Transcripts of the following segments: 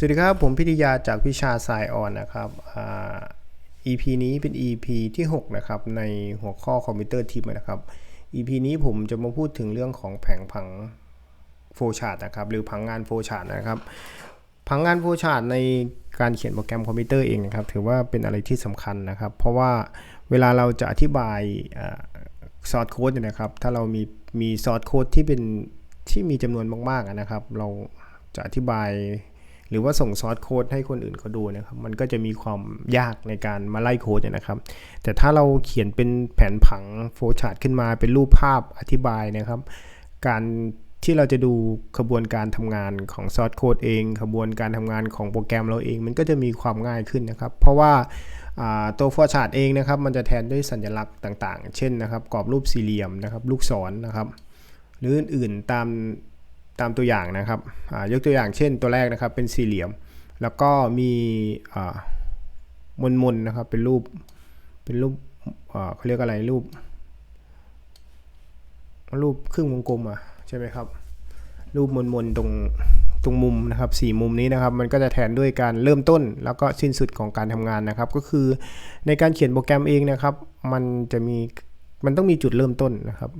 สวัสดีครับ ผมพิทยาจากวิชาสายออนนะครับ EP นี้เป็น EP ที่ 6 นะครับในหัวข้อคอมพิวเตอร์ทิปนะครับ EP นี้ผมจะมาพูดถึงเรื่องของแผงผังโฟชาร์ตนะครับ หรือผังงานโฟชาร์ตนะครับ ผังงานโฟชาร์ตในการเขียนโปรแกรมคอมพิวเตอร์เองนะครับ ถือว่าเป็นอะไรที่สำคัญนะครับ เพราะว่าเวลาเราจะอธิบายซอสโค้ดเนี่ยนะครับ ถ้าเรามีมีซอสโค้ดที่เป็นที่มีจำนวนมากๆนะครับ เราจะอธิบาย หรือว่าส่งซอสโค้ดให้คนอื่นเขาดูนะครับ มันก็จะมีความยากในการมาไล่โค้ดเนี่ยนะครับ แต่ถ้าเราเขียนเป็นแผนผังโฟชาร์ตขึ้นมาเป็นรูปภาพอธิบายนะครับ การที่เราจะดูขบวนการทำงานของซอสโค้ดเองขบวนการทำงานของโปรแกรมเราเอง มันก็จะมีความง่ายขึ้นนะครับ เพราะว่าตัวโฟล์ชาร์ตเองนะครับ มันจะแทนด้วยสัญลักษณ์ต่าง ๆ เช่นนะครับ กรอบรูปสี่เหลี่ยมนะครับ ลูกศรนะครับ หรืออื่นๆตาม ตามตัวอย่างนะครับยกตัวอย่างเช่นตัวแรกนะครับเป็นสี่เหลี่ยม แล้วก็มีมนมนนะครับเป็นรูปเป็นรูปเขาเรียกอะไรรูป รูปครึ่งวงกลมอะใช่ไหมครับ รูปมนมนตรงตรงมุมนะครับสี่มุมนี้นะครับ มันก็จะแทนด้วยการเริ่มต้น แล้วก็สิ้นสุดของการทำงานนะครับ ก็คือในการเขียนโปรแกรมเองนะครับ มันจะมีมันต้องมีจุดเริ่มต้นนะครับ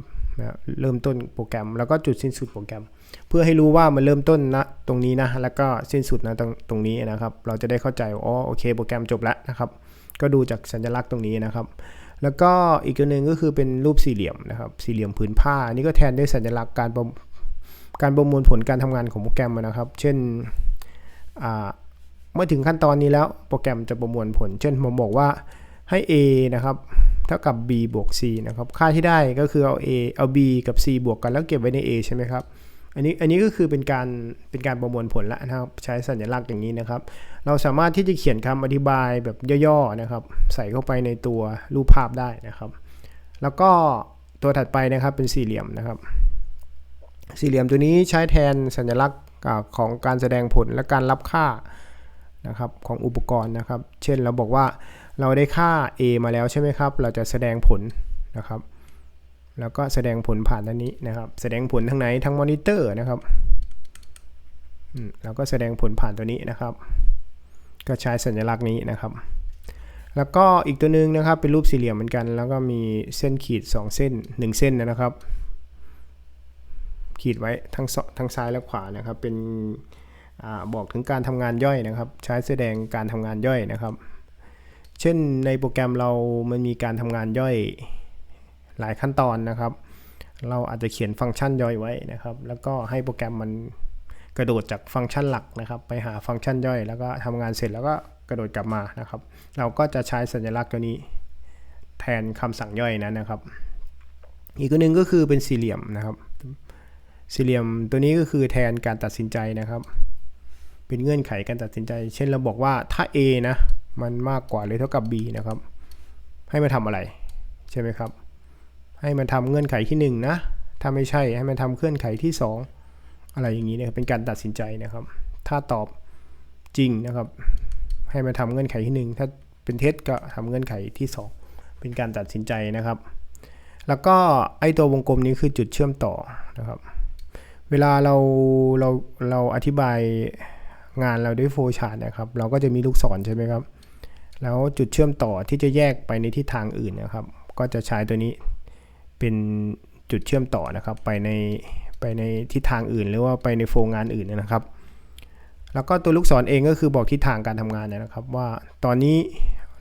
เริ่มต้นโปรแกรม แล้วก็จุดสิ้นสุดโปรแกรม เพื่อให้รู้ว่ามันเริ่มต้นนะตรงนี้นะ แล้วก็สิ้นสุดนะตรงตรงนี้นะครับ เราจะได้เข้าใจอ๋อโอเค โปรแกรมจบแล้วนะครับ ก็ดูจากสัญลักษณ์ตรงนี้นะครับ แล้วก็อีกตัวหนึ่งก็คือเป็นรูปสี่เหลี่ยมนะครับ สี่เหลี่ยมผืนผ้านี่ก็แทนด้วยสัญลักษณ์การประการประมวลผลการทำงานของโปรแกรมนะครับ เช่นเมื่อถึงขั้นตอนนี้แล้วโปรแกรมจะประมวลผล เช่นผมบอกว่าให้ A นะครับเท่ากับ b บวก c นะครับ ค่าที่ได้ก็คือเอา a เอา b กับ c บวกกันแล้วเก็บไว้ใน a ใช่ไหมครับ อันนี้อันนี้ก็คือเป็นการเป็นการประมวลผลละนะครับใช้สัญลักษณ์อย่างนี้นะครับ เราสามารถที่จะเขียนคำอธิบายแบบย่อๆนะครับ ใส่เข้าไปในตัวรูปภาพได้นะครับ แล้วก็ตัวถัดไปนะครับเป็นสี่เหลี่ยมนะครับ สี่เหลี่ยมตัวนี้ใช้แทนสัญลักษณ์ของการแสดงผลและการรับค่านะครับของอุปกรณ์นะครับ เช่นเราบอกว่าเราได้ค่า a มาแล้วใช่ไหมครับ เราจะแสดงผลนะครับ แล้วก็แสดงผลผ่านด้านนี้นะครับ แสดงผลทางไหนทางมอนิเตอร์นะครับแล้วก็แสดงผลผ่านตัวนี้นะครับ ก็ใช้สัญลักษณ์นี้นะครับ แล้วก็อีกตัวหนึ่งนะครับเป็นรูปสี่เหลี่ยมเหมือนกัน แล้วก็มีเส้นขีด 2 เส้น 1 เส้นนะครับ ขีดไว้ทั้งทั้งซ้ายและขวานะครับ เป็นอบอกถึงการทำงานย่อยนะครับ ใช้แสดงการทำงานย่อยนะครับ เช่นในโปรแกรมเรามันมีการทำงานย่อย หลายขั้นตอนนะครับ เราอาจจะเขียนฟังก์ชันย่อยไว้นะครับ แล้วก็ให้โปรแกรมมันกระโดดจากฟังก์ชันหลักนะครับ ไปหาฟังก์ชันย่อย แล้วก็ทำงานเสร็จแล้วก็กระโดดกลับมานะครับ เราก็จะใช้สัญลักษณ์ตัวนี้แทนคำสั่งย่อยนั้นนะครับ อีกตัวหนึ่งก็คือเป็นสี่เหลี่ยมนะครับ สี่เหลี่ยมตัวนี้ก็คือแทนการตัดสินใจนะครับ เป็นเงื่อนไขการตัดสินใจ เช่นเราบอกว่าถ้า A นะมันมากกว่าหรือเท่ากับ b นะครับ ให้มันทำอะไรใช่ไหมครับ ให้มันทำเงื่อนไขที่ 1 นะ ถ้าไม่ใช่ให้มันทำเงื่อนไขที่ 2 อะไรอย่างนี้นะครับเป็นการตัดสินใจนะครับ ถ้าตอบจริงนะครับ ให้มันทำเงื่อนไขที่ 1 ถ้าเป็นเท็จก็ทำเงื่อนไขที่ 2 เป็นการตัดสินใจนะครับ แล้วก็ไอตัววงกลมนี้คือจุดเชื่อมต่อนะครับ เวลาเราเราเราอธิบายงานเราด้วยโฟชาร์ตนะครับ เราก็จะมีลูกศรใช่ไหมครับ แล้วจุดเชื่อมต่อที่จะแยกไปในทิศทางอื่นนะครับ ก็จะใช้ตัวนี้ เป็นจุดเชื่อมต่อนะครับ ไปในไปในทิศทางอื่น หรือว่าไปในโฟงานอื่นนะครับ แล้วก็ตัวลูกศรเองก็คือบอกทิศทางการทำงานนะครับ ว่าตอนนี้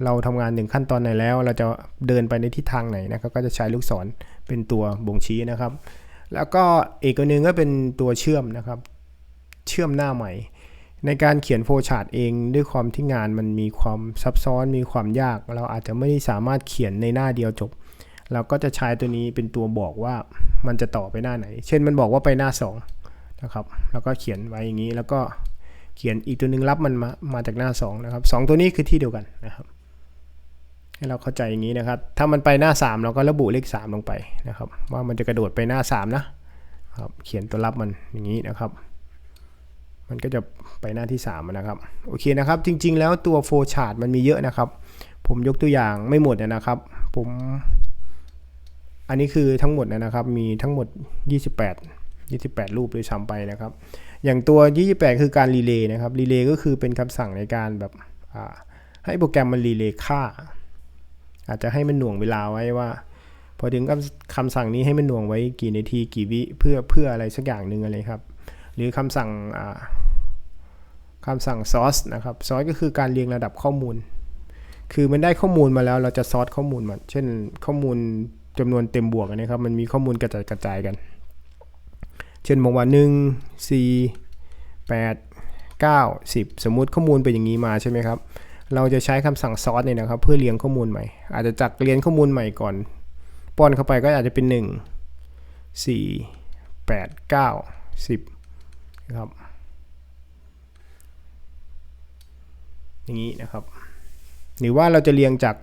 เราทำงานหนึ่งขั้นตอนไหนแล้ว เราจะเดินไปในทิศทางไหนนะครับ ก็จะใช้ลูกศรเป็นตัวบ่งชี้นะครับ แล้วก็อีกตัวหนึ่งก็เป็นตัวเชื่อมนะครับ เชื่อมหน้าใหม่ ในการเขียนโฟล์ชาร์ตเองด้วยความที่งานมันมีความซับซ้อนมีความยาก เราอาจจะไม่สามารถเขียนในหน้าเดียวจบ เราก็จะใช้ตัวนี้เป็นตัวบอกว่ามันจะต่อไปหน้าไหน เช่นมันบอกว่าไปหน้า2นะครับ แล้วก็เขียนไว้อย่างนี้ แล้วก็เขียนอีกตัวนึงรับมันมามาจากหน้า2นะครับสตัวนี้คือที่เดียวกันนะครับ ให้เราเข้าใจอย่างนี้นะครับ ถ้ามันไปหน้า 3 เราก็ระบุเลข 3 ลงไปนะครับ ว่ามันจะกระโดดไปหน้า 3 นะครับ เขียนตัวรับมันอย่างนี้นะครับ มันก็จะไปหน้าที่ 3 นะครับ โอเคนะครับ จริง ๆ แล้วตัวโฟชาร์ตมันมีเยอะนะครับ ผมยกตัวอย่างไม่หมดนะครับ ผม อันนี้คือทั้งหมดนะครับ มีทั้งหมด 28 28 รูปโดยซ้ำไปนะครับ อย่างตัว 28 คือการรีเลย์นะครับ รีเลย์ก็คือเป็นคำสั่งในการแบบให้โปรแกรมมันรีเลย์ค่า อาจจะให้มันหน่วงเวลาไว้ว่า พอถึงคำคำสั่งนี้ให้มันหน่วงไว้กี่นาทีกี่วิเพื่อเพื่ออะไรสักอย่างหนึ่งอะไรครับ หรือคำสั่งอ่าคำสั่ง source นะครับ source ก็คือการเรียงระดับข้อมูล คือมันได้ข้อมูลมาแล้วเราจะซอสข้อมูลมัน เช่นข้อมูล จำนวนเต็มบวกนะครับ มันมีข้อมูลกระจายกระจายกัน เช่นบอกว่า 1 4 8 9 10 สมมุติข้อมูลเป็นอย่างนี้มาใช่ไหมครับ เราจะใช้คำสั่งซอสเนี่ยนะครับ เพื่อเรียงข้อมูลใหม่ อาจจะจากเรียนข้อมูลใหม่ก่อน ป้อนเข้าไปก็อาจจะเป็น 1 4 8 9 10นะครับอย่างนี้นะครับ หรือว่าเราจะเรียงจาก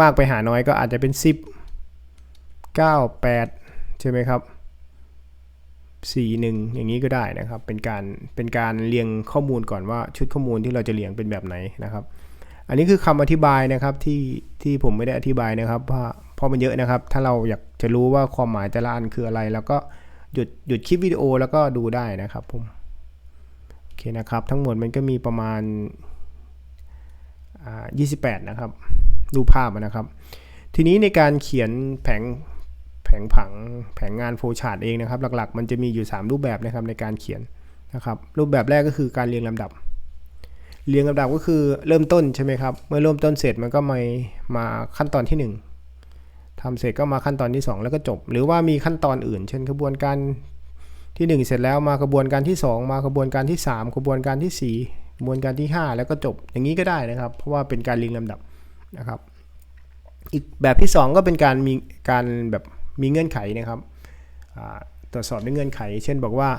มากไปหาน้อยก็อาจจะเป็น 10 9 8 ใช่ไหมครับ 4 1 อย่างนี้ก็ได้นะครับ เป็นการเป็นการเรียงข้อมูลก่อนว่าชุดข้อมูลที่เราจะเรียงเป็นแบบไหนนะครับ อันนี้คือคำอธิบายนะครับที่ที่ผมไม่ได้อธิบายนะครับเพราะเพราะมันเยอะนะครับ ถ้าเราอยากจะรู้ว่าความหมายแต่ละอันคืออะไร แล้วก็หยุดหยุดคลิปวิดีโอแล้วก็ดูได้นะครับผมโอเคนะครับ ทั้งหมดมันก็มีประมาณ28 นะครับรูภาพนะครับ ทีนี้ในการเขียนแผง แผงผังแผงงานโฟชาร์ตเองนะครับ หลักๆ มันจะมีอยู่ 3 รูปแบบนะครับในการเขียนนะครับ รูปแบบแรกก็คือการเรียงลำดับ เรียงลำดับก็คือเริ่มต้นใช่ไหมครับ เมื่อเริ่มต้นเสร็จมันก็มามาขั้นตอนที่ 1ทำเสร็จก็มาขั้นตอนที่ 2 แล้วก็จบ หรือว่ามีขั้นตอนอื่น เช่นกระบวนการที่ 1 เสร็จแล้วมากระบวนการที่ 2 มากระบวนการที่ 3 กระบวนการที่ 4 กระบวนการที่ 5 แล้วก็จบอย่างนี้ก็ได้นะครับ เพราะว่าเป็นการเรียงลำดับนะครับ อีกแบบที่ 2 ก็เป็นการมีการแบบ มีเงื่อนไขนะครับตรวจสอบด้วยเงื่อนไข เช่นบอกว่า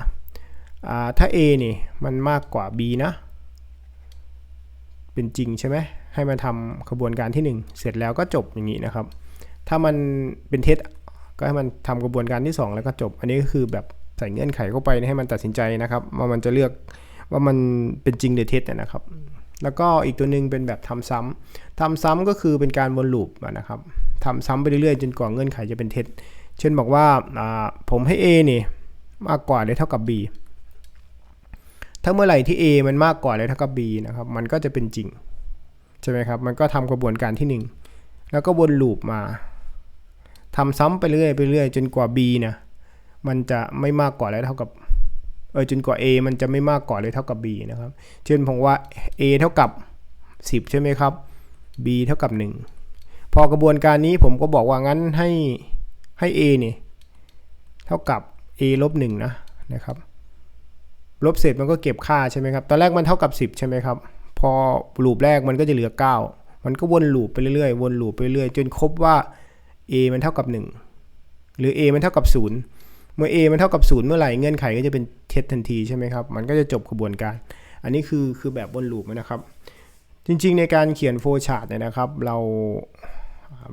ถ้า A นี่มันมากกว่า B นะ เป็นจริงใช่ไหมให้มันทำขบวนการที่ 1 เสร็จแล้วก็จบอย่างนี้นะครับ ถ้ามันเป็นเท็จก็ให้มันทำกระบวนการที่ 2 แล้วก็จบ อันนี้ก็คือแบบใส่เงื่อนไขเข้าไปให้มันตัดสินใจนะครับว่ามันจะเลือกว่ามันเป็นจริงหรือเท็จนะครับ แล้วก็อีกตัวหนึ่งเป็นแบบทำซ้ำทำซ้ำก็คือเป็นการวนลูปนะครับ ทำซ้ำไปเรื่อยๆ จนกว่าเงื่อนไขจะเป็นเท็จ เช่นบอกว่าผมให้ A นี่มากกว่าหรือเท่ากับ B ถ้าเมื่อไหร่ที่ A มันมากกว่าหรือเท่ากับ B นะครับ มันก็จะเป็นจริง ใช่ไหมครับ มันก็ทำกระบวนการที่ 1 แล้วก็วนลูปมาทำซ้ำไปเรื่อยไปเรื่อยจนกว่า B นะมันจะไม่มากกว่าหรือเท่ากับเออจนกว่า a มันจะไม่มากกว่าหรือเท่ากับ b นะครับ เช่นผมว่า a เท่ากับ 10 ใช่ไหมครับ b เท่ากับ 1 พอกระบวนการนี้ผมก็บอกว่างั้นให้ให้ a นี่ยเท่ากับ a ลบ1นะนะครับลบเสร็จมันก็เก็บค่าใช่ไหมครับ ตอนแรกมันเท่ากับ 10 ใช่ไหมครับ พอลูปแรกมันก็จะเหลือ 9 มันก็วนลูปไปเรื่อยๆ วนลูปไปเรื่อยจนครบว่า a มันเท่ากับ 1 หรือ a มันเท่ากับ 0 เมื่อ a มันเท่ากับ 0 เมื่อไหร่เงื่อนไขก็จะเป็นเท็จทันทีใช่ไหมครับ มันก็จะจบกระบวนการ อันนี้คือคือแบบวนลูปนะครับ จริงๆ ในการเขียนโฟชาร์ตเนี่ยนะครับ เรา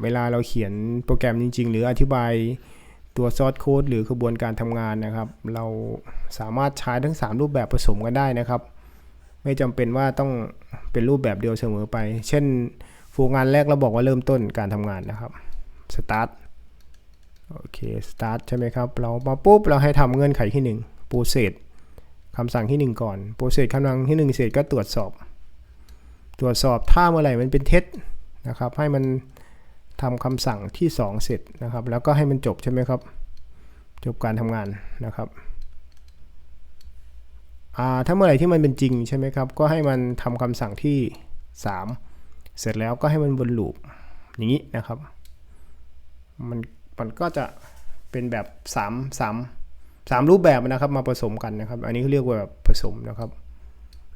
เวลาเราเขียนโปรแกรมจริง ๆ หรืออธิบายตัวซอสโค้ดหรือกระบวนการทำงานนะครับ เราสามารถใช้ทั้ง 3 รูปแบบผสมกันได้นะครับ ไม่จำเป็นว่าต้องเป็นรูปแบบเดียวเสมอไป เช่นโฟงานแรกเราบอกว่าเริ่มต้นการทำงานนะครับ start โอเค start ใช่ไหมครับ เรามาปุ๊บเราให้ทำเงื่อนไขที่ 1 process คำสั่งที่ 1 ก่อน process คำสั่งที่ 1 เสร็จก็ตรวจสอบ ตรวจสอบถ้าเมื่อไหร่มันเป็นเท็จนะครับ ให้มัน ทำคำสั่งที่ 2 เสร็จนะครับ แล้วก็ให้มันจบใช่ไหมครับ จบการทำงานนะครับถ้าเมื่อไหร่ที่มันเป็นจริงใช่ไหมครับ ก็ให้มันทำคำสั่งที่ 3 เสร็จแล้วก็ให้มันวนลูปอย่างนี้นะครับ มันมันก็จะเป็นแบบ 3 3 3 รูปแบบนะครับมาผสมกันนะครับ อันนี้เรียกว่าแบบผสมนะครับ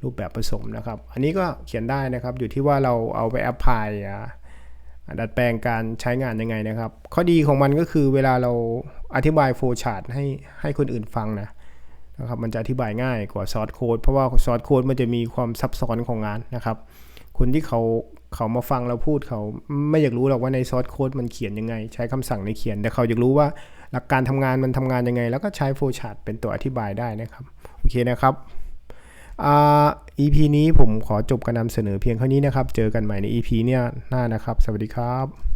รูปแบบผสมนะครับ อันนี้ก็เขียนได้นะครับ อยู่ที่ว่าเราเอาไปแอพพลาย ดัดแปลงการใช้งานยังไงนะครับ ข้อดีของมันก็คือเวลาเราอธิบายโฟชาร์ตให้ให้คนอื่นฟังนะนะครับมันจะอธิบายง่ายกว่าซอสโค้ดเพราะว่าซอสโค้ดมันจะมีความซับซ้อนของงานนะครับ คนที่เขาเขามาฟังเราพูดเขาไม่อยากรู้หรอกว่าในซอสโค้ดมันเขียนยังไง ใช้คำสั่งในเขียน แต่เขาอยากรู้ว่าหลักการทำงานมันทำงานยังไง แล้วก็ใช้โฟชาร์ตเป็นตัวอธิบายได้นะครับโอเคนะครับ EP นี้ผมขอจบการนำเสนอเพียงเท่านี้นะครับ เจอกันใหม่ใน EP เนี่ยหน้านะครับ สวัสดีครับ